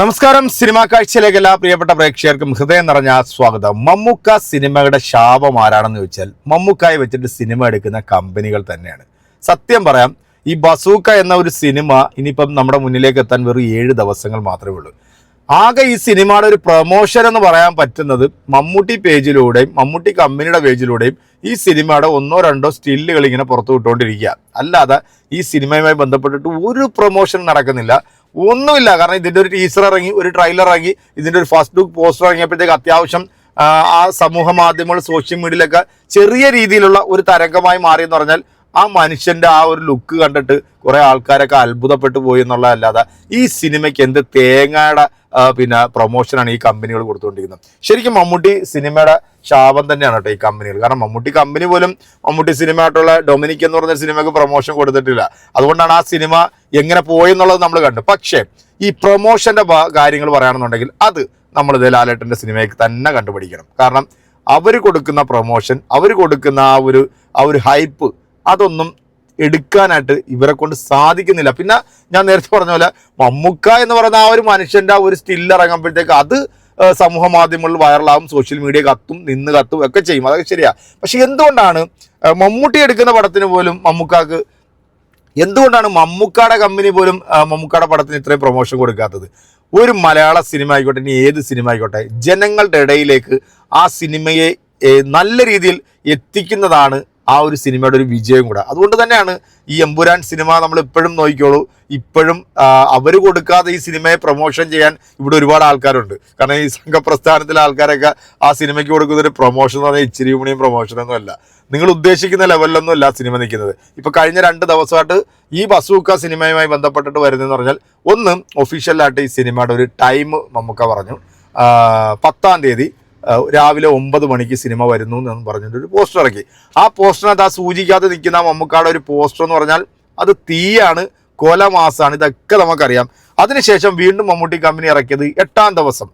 നമസ്കാരം. സിനിമാ കാഴ്ചയിലേക്ക് എല്ലാ പ്രിയപ്പെട്ട പ്രേക്ഷകർക്കും ഹൃദയം നിറഞ്ഞ സ്വാഗതം. മമ്മൂക്ക സിനിമയുടെ ശാപം ആരാണെന്ന് ചോദിച്ചാൽ മമ്മൂക്കായി വെച്ചിട്ട് സിനിമ എടുക്കുന്ന കമ്പനികൾ തന്നെയാണ്. സത്യം പറയാം ഈ ബസൂക്ക എന്ന ഒരു സിനിമ ഇനിയിപ്പം നമ്മുടെ മുന്നിലേക്ക് എത്താൻ വെറും ഏഴ് ദിവസങ്ങൾ മാത്രമേ ഉള്ളൂ. ആകെ ഈ സിനിമയുടെ ഒരു പ്രൊമോഷൻ എന്ന് പറയാൻ പറ്റുന്നത് മമ്മൂട്ടി പേജിലൂടെയും മമ്മൂട്ടി കമ്പനിയുടെ പേജിലൂടെയും ഈ സിനിമയുടെ ഒന്നോ രണ്ടോ സ്റ്റില്ലുകൾ ഇങ്ങനെ പുറത്തു വിട്ടുകൊണ്ടിരിക്കുക അല്ലാതെ ഈ സിനിമയുമായി ബന്ധപ്പെട്ടിട്ട് ഒരു പ്രൊമോഷൻ നടക്കുന്നില്ല. ഒന്നുമില്ല. കാരണം ഇതിന്റെ ഒരു ടീസർ ഇറങ്ങി ഒരു ട്രെയിലർ ഇറങ്ങി ഇതിന്റെ ഒരു ഫസ്റ്റ് ബുക്ക് പോസ്റ്റർ ഇറങ്ങിയപ്പോഴത്തേക്ക് അത്യാവശ്യം ആ, സമൂഹ മാധ്യമങ്ങൾ സോഷ്യൽ മീഡിയയിലൊക്കെ ചെറിയ രീതിയിലുള്ള ഒരു തരംഗമായി മാറിയെന്ന് പറഞ്ഞാൽ ആ മനുഷ്യന്റെ ആ ഒരു ലുക്ക് കണ്ടിട്ട് കുറേ ആൾക്കാരൊക്കെ അത്ഭുതപ്പെട്ടു പോയി എന്നുള്ളതല്ലാതെ ഈ സിനിമയ്ക്ക് എന്ത് തേങ്ങയുടെ പിന്നെ പ്രൊമോഷനാണ് ഈ കമ്പനികൾ കൊടുത്തുകൊണ്ടിരിക്കുന്നത്. ശരിക്കും മമ്മൂട്ടി സിനിമയുടെ ശാപം തന്നെയാണ് കേട്ടോ ഈ കമ്പനികൾ കാരണം മമ്മൂട്ടി കമ്പനി പോലും മമ്മൂട്ടി സിനിമയായിട്ടുള്ള ഡൊമിനിക് എന്ന് പറഞ്ഞ സിനിമയ്ക്ക് പ്രൊമോഷൻ കൊടുത്തിട്ടില്ല. അതുകൊണ്ടാണ് ആ സിനിമ എങ്ങനെ പോയെന്നുള്ളത് നമ്മൾ കണ്ടു പക്ഷേ ഈ പ്രൊമോഷന്റെ കാര്യങ്ങൾ പറയുകയാണെന്നുണ്ടെങ്കിൽ അത് നമ്മൾ ഇത് ലാലേട്ടന്റെ സിനിമയ്ക്ക് തന്നെ കണ്ടുപിടിക്കണം. കാരണം അവർ കൊടുക്കുന്ന പ്രൊമോഷൻ അവർ കൊടുക്കുന്ന ആ ഒരു ആ ഒരു ഹൈപ്പ് അതൊന്നും എടുക്കാനായിട്ട് ഇവരെ കൊണ്ട് സാധിക്കുന്നില്ല. പിന്നെ ഞാൻ നേരത്തെ പറഞ്ഞ പോലെ മമ്മുക്ക എന്ന് പറയുന്ന ആ ഒരു മനുഷ്യന്റെ ആ ഒരു സ്റ്റിൽ ഇറങ്ങുമ്പോഴത്തേക്ക് അത് സമൂഹ മാധ്യമങ്ങളിൽ വൈറലാവും സോഷ്യൽ മീഡിയ കത്തും നിന്ന് കത്തും ഒക്കെ ചെയ്യും. അതൊക്കെ ശരിയാ. പക്ഷെ എന്തുകൊണ്ടാണ് മമ്മൂട്ടി എടുക്കുന്ന പടത്തിന് പോലും മമ്മൂക്കാക്ക് എന്തുകൊണ്ടാണ് മമ്മൂക്കാടെ കമ്പനി പോലും മമ്മൂക്കാടെ പടത്തിന് ഇത്രയും പ്രൊമോഷൻ കൊടുക്കാത്തത്? ഒരു മലയാള സിനിമ ആയിക്കോട്ടെ ഇനി ഏത് സിനിമ ആയിക്കോട്ടെ ജനങ്ങളുടെ ഇടയിലേക്ക് ആ സിനിമയെ നല്ല രീതിയിൽ എത്തിക്കുന്നതാണ് ആ ഒരു സിനിമയുടെ ഒരു വിജയം കൂടെ. അതുകൊണ്ട് തന്നെയാണ് ഈ എമ്പുരാൻ സിനിമ നമ്മൾ ഇപ്പോഴും നോക്കിക്കോളൂ. ഇപ്പോഴും അവർ കൊടുക്കാതെ ഈ സിനിമയെ പ്രൊമോഷൻ ചെയ്യാൻ ഇവിടെ ഒരുപാട് ആൾക്കാരുണ്ട്. കാരണം ഈ സംഘപ്രസ്ഥാനത്തിലെ ആൾക്കാരൊക്കെ ആ സിനിമയ്ക്ക് കൊടുക്കുന്ന ഒരു പ്രൊമോഷൻ എന്ന് പറഞ്ഞാൽ ഇച്ചിരി മണിയും പ്രൊമോഷനൊന്നും അല്ല. നിങ്ങൾ ഉദ്ദേശിക്കുന്ന ലെവലിലൊന്നും അല്ല സിനിമ നിൽക്കുന്നത്. ഇപ്പോൾ കഴിഞ്ഞ രണ്ട് ദിവസമായിട്ട് ഈ ബസൂക്ക സിനിമയുമായി ബന്ധപ്പെട്ടിട്ട് വരുന്നതെന്ന് പറഞ്ഞാൽ ഒന്ന് ഒഫീഷ്യലായിട്ട് ഈ സിനിമയുടെ ഒരു ടൈം നമുക്ക് പറഞ്ഞു. പത്താം തീയതി രാവിലെ ഒമ്പത് മണിക്ക് സിനിമ വരുന്നു എന്ന് പറഞ്ഞിട്ട് ഒരു പോസ്റ്റർ ഇറക്കി. ആ പോസ്റ്ററിനകത്ത് ആ സൂചിക്കാതെ നിൽക്കുന്ന മമ്മൂക്കാടെ ഒരു പോസ്റ്റർ എന്ന് പറഞ്ഞാൽ അത് തീയാണ് കൊലമാസമാണ് ഇതൊക്കെ നമുക്കറിയാം. അതിനുശേഷം വീണ്ടും മമ്മൂട്ടി കമ്പനി ഇറക്കിയത് എട്ടാം ദിവസം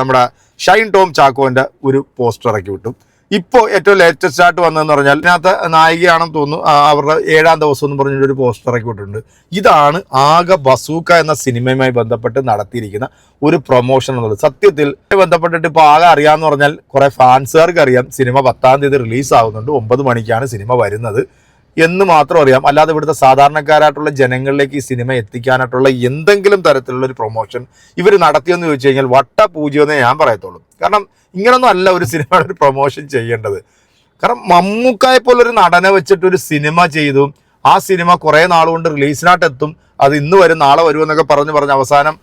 നമ്മുടെ ഷൈൻ ടോം ചാക്കോന്റെ ഒരു പോസ്റ്റർ ഇറക്കി വിട്ടു. ഇപ്പോൾ ഏറ്റവും ലേറ്റസ്റ്റ് ആയിട്ട് വന്നതെന്ന് പറഞ്ഞാൽ ഇതിനകത്ത് നായികയാണെന്ന് തോന്നുന്നു. അവരുടെ ഏഴാം ദിവസം എന്ന് പറഞ്ഞിട്ട് ഒരു പോസ്റ്റർ ഇറക്കിവിട്ടിട്ടുണ്ട് ഇതാണ് ആകെ ബസൂക്ക എന്ന സിനിമയുമായി ബന്ധപ്പെട്ട് നടത്തിയിരിക്കുന്ന ഒരു പ്രൊമോഷൻ എന്നുള്ളത്. സത്യത്തിൽ ബന്ധപ്പെട്ടിട്ട് ഇപ്പോൾ ആകെ അറിയാമെന്ന് പറഞ്ഞാൽ കുറേ ഫാൻസുകാർക്ക് അറിയാം. സിനിമ പത്താം തീയതി റിലീസ് ആവുന്നുണ്ട്. ഒമ്പത് മണിക്കാണ് സിനിമ വരുന്നത്. എന്ന് മാത്രം അറിയാം. അല്ലാതെ ഇവിടുത്തെ സാധാരണക്കാരായിട്ടുള്ള ജനങ്ങളിലേക്ക് ഈ സിനിമ എത്തിക്കാനായിട്ടുള്ള എന്തെങ്കിലും തരത്തിലുള്ള ഒരു പ്രൊമോഷൻ ഇവർ നടത്തിയെന്ന് ചോദിച്ചു കഴിഞ്ഞാൽ വട്ട പൂജ്യമെന്നേ ഞാൻ പറയത്തുള്ളൂ. കാരണം ഇങ്ങനൊന്നും അല്ല ഒരു സിനിമയുടെ ഒരു പ്രൊമോഷൻ ചെയ്യേണ്ടത്. കാരണം മമ്മൂക്കായെ പോലൊരു നടനെ വെച്ചിട്ട് ഒരു സിനിമ ചെയ്തു. ആ സിനിമ കുറേ നാളുകൊണ്ട് റിലീസിനായിട്ട് എത്തും. അത് ഇന്ന് വരും നാളെ വരും എന്നൊക്കെ പറഞ്ഞു പറഞ്ഞ് അവസാനം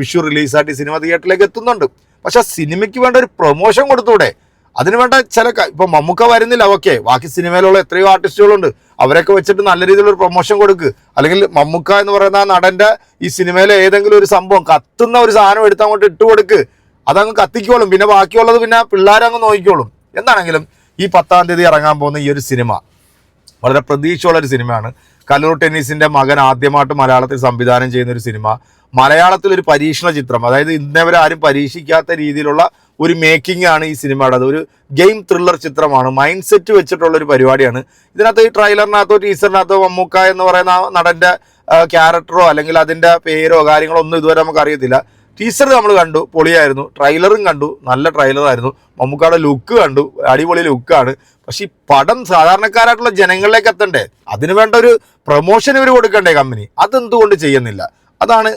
വിഷു റിലീസായിട്ട് ഈ സിനിമ തിയേറ്ററിലേക്ക് എത്തുന്നുണ്ട്. പക്ഷെ ആ സിനിമയ്ക്ക് വേണ്ട ഒരു പ്രൊമോഷൻ കൊടുത്തൂടെ? അതിന് വേണ്ട ചില ഇപ്പൊ മമ്മൂക്ക വരുന്നില്ല ഓക്കെ ബാക്കി സിനിമയിലുള്ള എത്രയോ ആർട്ടിസ്റ്റുകളുണ്ട് അവരൊക്കെ വെച്ചിട്ട് നല്ല രീതിയിലുള്ള പ്രൊമോഷൻ കൊടുക്ക്. അല്ലെങ്കിൽ മമ്മൂക്ക എന്ന് പറയുന്ന നടന്റെ ഈ സിനിമയിലെ ഏതെങ്കിലും ഒരു സംഭവം കത്തുന്ന ഒരു സാധനം എടുത്ത് അങ്ങോട്ട് ഇട്ട് കൊടുക്ക്. അതങ്ങ് കത്തിക്കോളും. പിന്നെ ബാക്കിയുള്ളത് പിന്നെ പിള്ളേരങ്ങ് നോക്കിക്കോളും. എന്താണെങ്കിലും ഈ പത്താം തീയതി ഇറങ്ങാൻ പോകുന്ന ഈ ഒരു സിനിമ വളരെ പ്രതീക്ഷയുള്ള ഒരു സിനിമയാണ്. കല്ലൂർ ടെന്നീസിന്റെ മകൻ ആദ്യമായിട്ട് മലയാളത്തിൽ സംവിധാനം ചെയ്യുന്ന ഒരു സിനിമ. മലയാളത്തിൽ ഒരു പരീക്ഷണ ചിത്രം. അതായത് ഇന്നവരെ ആരും പരീക്ഷിക്കാത്ത രീതിയിലുള്ള ഒരു മേക്കിംഗ് ആണ് ഈ സിനിമയുടെ അത് ഒരു ഗെയിം ത്രില്ലർ ചിത്രമാണ്. മൈൻഡ് സെറ്റ് വെച്ചിട്ടുള്ള ഒരു പരിപാടിയാണ്. ഇതിനകത്ത് ഈ ട്രെയിലറിനകത്തോ ടീസറിനകത്തോ മമ്മൂക്ക എന്ന് പറയുന്ന നടന്റെ ക്യാരക്ടറോ അല്ലെങ്കിൽ അതിന്റെ പേരോ കാര്യങ്ങളോ ഒന്നും ഇതുവരെ നമുക്ക് അറിയത്തില്ല. ടീസർ നമ്മൾ കണ്ടു പൊളിയായിരുന്നു. ട്രെയിലറും കണ്ടു നല്ല ട്രെയിലറായിരുന്നു മമ്മൂക്കായുടെ ലുക്ക് കണ്ടു അടിപൊളി ലുക്കാണ് പക്ഷേ ഈ പടം സാധാരണക്കാരായിട്ടുള്ള ജനങ്ങളിലേക്ക് എത്തണ്ടേ? അതിന് വേണ്ട ഒരു പ്രൊമോഷൻ ഇവർ കൊടുക്കണ്ടേ കമ്പനി അതെന്തുകൊണ്ട് ചെയ്യുന്നില്ല? അതാണ്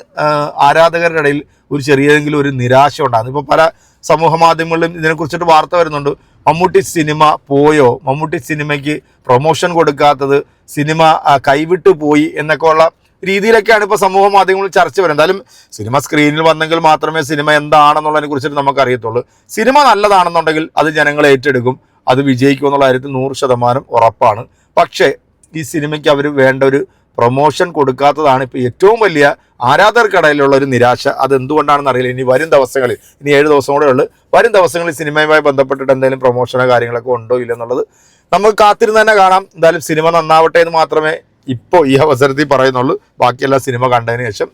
ആരാധകരുടെ ഇടയിൽ ഒരു ചെറിയതെങ്കിലും ഒരു നിരാശ ഉണ്ടാകുന്നത്. ഇപ്പോൾ പല സമൂഹ മാധ്യമങ്ങളിലും ഇതിനെക്കുറിച്ചിട്ട് വാർത്ത വരുന്നുണ്ട്. മമ്മൂട്ടി സിനിമ പോയോ? മമ്മൂട്ടി സിനിമയ്ക്ക് പ്രൊമോഷൻ കൊടുക്കാത്തത് സിനിമ കൈവിട്ടു പോയി എന്നൊക്കെ ഉള്ള രീതിയിലൊക്കെയാണ് ഇപ്പോൾ സമൂഹ മാധ്യമങ്ങളിൽ ചർച്ച വരുന്നത്. എന്തായാലും സിനിമ സ്ക്രീനിൽ വന്നെങ്കിൽ മാത്രമേ സിനിമ എന്താണെന്നുള്ളതിനെ കുറിച്ചിട്ട് നമുക്ക് അറിയത്തുള്ളൂ സിനിമ നല്ലതാണെന്നുണ്ടെങ്കിൽ അത് ജനങ്ങൾ ഏറ്റെടുക്കും. അത് വിജയിക്കും എന്നുള്ള കാര്യത്തിൽ നൂറ് ശതമാനം ഉറപ്പാണ്. പക്ഷേ ഈ സിനിമയ്ക്ക് അവർ വേണ്ട ഒരു പ്രൊമോഷൻ കൊടുക്കാത്തതാണ് ഇപ്പോൾ ഏറ്റവും വലിയ ആരാധകർക്കിടയിലുള്ള ഒരു നിരാശ. അത് എന്തുകൊണ്ടാണെന്ന് അറിയില്ല. ഇനി വരും ദിവസങ്ങളിൽ ഇനി ഏഴ് ദിവസം കൂടെ ഉള്ളു. വരും ദിവസങ്ങളിൽ സിനിമയുമായി ബന്ധപ്പെട്ടിട്ട് എന്തെങ്കിലും പ്രൊമോഷനോ കാര്യങ്ങളൊക്കെ ഉണ്ടോ ഇല്ല എന്നുള്ളത് നമുക്ക് കാത്തിരുന്ന് തന്നെ കാണാം. എന്തായാലും സിനിമ നന്നാവട്ടെ എന്ന് മാത്രമേ ഇപ്പോൾ ഈ അവസരത്തിൽ പറയുന്നുള്ളൂ. ബാക്കിയെല്ലാം സിനിമ കണ്ടതിന് ശേഷം